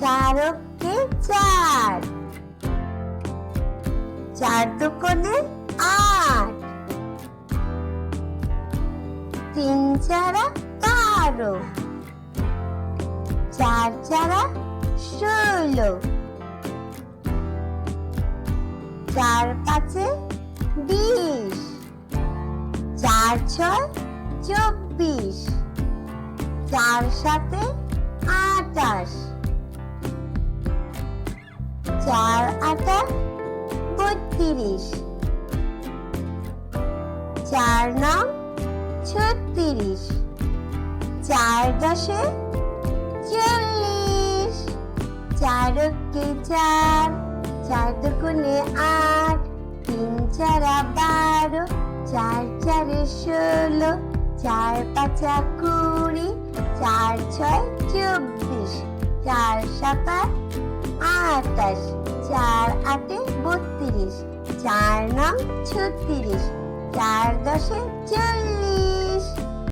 চারকে চার। চার দুকোনে আট। তিন চারা বারো। চার চারা ষোলো। চার পাঁচে বিশ। চার ছয় চব্বিশ। চার সাথে আটাশ। চার, আটা বত্রিশ। চার নং ছত্রিশ। চার, দশে চল্লিশ। চারকে চার। চার দুগুণে আট। তিন, চারা বারো। চার, চারে ষোলো। চার, পাঁচা কুড়ি। চার, ছয়, চব্বিশ। চার, সাতা আটাশ চার আটে বত্রিশ চার নাম ছত্রিশ চার দশে চল্লিশ।